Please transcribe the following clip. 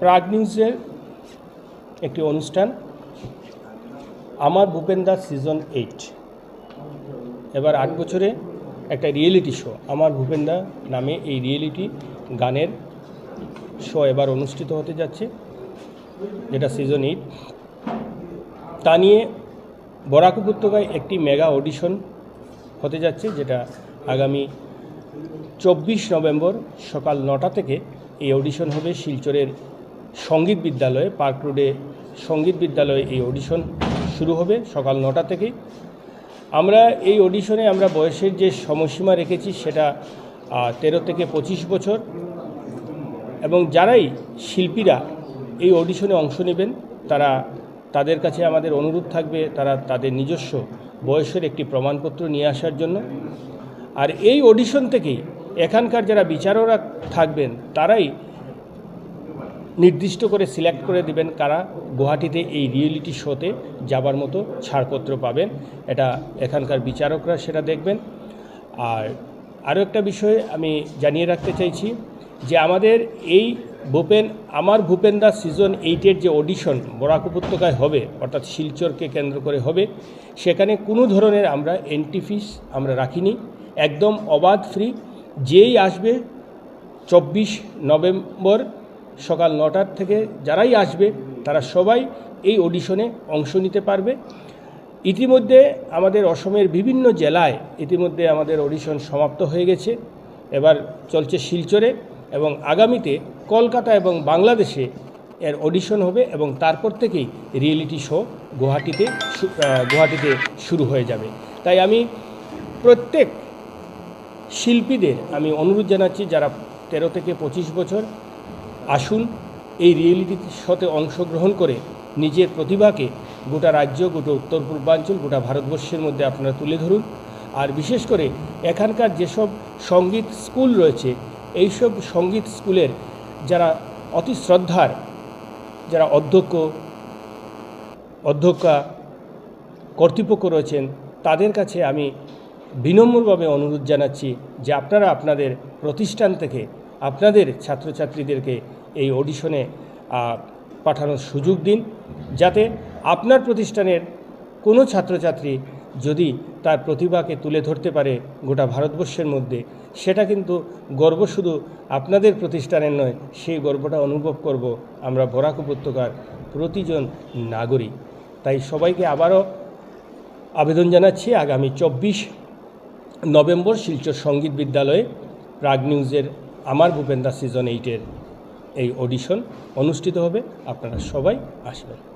প্রাগ নিউজের একটি অনুষ্ঠান, আমার ভূপেন দাস সিজন এইট এবার আট বছরে একটা রিয়েলিটি শো আমার ভূপেন দা নামে এই রিয়েলিটি গানের শো এবার অনুষ্ঠিত হতে যাচ্ছে, যেটা সিজন এইট তা নিয়ে বরাক উপত্যকায় একটি মেগা অডিশন হতে যাচ্ছে, যেটা আগামী চব্বিশ নভেম্বর সকাল নটা থেকে এই অডিশন হবে শিলচরের সংগীত বিদ্যালয়ে পার্ক রোডে সংগীত বিদ্যালয়ে এই অডিশন শুরু হবে সকাল নটা থেকে আমরা এই অডিশনে আমরা বয়সের যে সময়সীমা রেখেছি সেটা তেরো থেকে পঁচিশ বছর। এবং যারাই শিল্পীরা এই অডিশনে অংশ নেবেন, তারা তাদের কাছে আমাদের অনুরোধ থাকবে, তারা তাদের নিজস্ব বয়সের একটি প্রমাণপত্র নিয়ে আসার জন্য। আর এই অডিশন থেকেই এখানকার যারা বিচারকরা থাকবেন, তারাই নির্দিষ্ট করে সিলেক্ট করে দিবেন কারা গুয়াহাটিতে এই রিয়েলিটি শোতে যাবার মতো ছাড়পত্র পাবেন। এটা এখানকার বিচারকরা সেটা দেখবেন। আর আরও একটা বিষয় আমি জানিয়ে রাখতে চাইছি যে আমাদের এই ভূপেন, আমার ভূপেন দাস সিজন এইটের যে অডিশন বরাক উপত্যকায় হবে, অর্থাৎ শিলচরকে কেন্দ্র করে হবে, সেখানে কোনো ধরনের আমরা এন্ট্রি ফিস আমরা রাখিনি। একদম অবাধ ফ্রি যেই আসবে চব্বিশ নভেম্বর সকাল নটার থেকে যারাই আসবে, তারা সবাই এই অডিশনে অংশ নিতে পারবে। ইতিমধ্যে আমাদের অসমের বিভিন্ন জেলায় ইতিমধ্যে আমাদের অডিশন সমাপ্ত হয়ে গেছে। এবার চলছে শিলচরে এবং আগামীতে কলকাতা এবং বাংলাদেশে এর অডিশন হবে এবং তারপর থেকেই রিয়েলিটি শো গুয়াহাটিতে গুয়াহাটিতে শুরু হয়ে যাবে। তাই আমি প্রত্যেক শিল্পীদের আমি অনুরোধ জানাচ্ছি, যারা তেরো থেকে পঁচিশ বছর আসুন এই রিয়েলিটি শোতে অংশগ্রহণ করে নিজের প্রতিভাকে গোটা রাজ্য, গোটা উত্তর পূর্বাঞ্চল, গোটা ভারতবর্ষের মধ্যে আপনারা তুলে ধরুন। আর বিশেষ করে এখানকার যেসব সংগীত স্কুল রয়েছে, এইসব সংগীত স্কুলের যারা অতি শ্রদ্ধার, যারা অধ্যক্ষ, অধ্যক্ষা, কর্তৃপক্ষ রয়েছেন, তাদের কাছে আমি বিনম্রভাবে অনুরোধ জানাচ্ছি যে আপনারা আপনাদের প্রতিষ্ঠান থেকে আপনাদের ছাত্রছাত্রীদেরকে এই অডিশনে পাঠানোর সুযোগ দিন, যাতে আপনার প্রতিষ্ঠানের কোনো ছাত্রছাত্রী যদি তার প্রতিভাকে তুলে ধরতে পারে গোটা ভারতবর্ষের মধ্যে, সেটা কিন্তু গর্ব শুধু আপনাদের প্রতিষ্ঠানের নয়, সেই গর্বটা অনুভব করব আমরা বরাক উপত্যকার প্রতিজন নাগরিক। তাই সবাইকে আবারও আবেদন জানাচ্ছি, আগামী চব্বিশ নভেম্বর শিলচর সংগীত বিদ্যালয়ে প্রাগ নিউজের আমার ভূপেন্দা সিজন এইটের এই অডিশন অনুষ্ঠিত হবে। আপনারা সবাই আসবেন।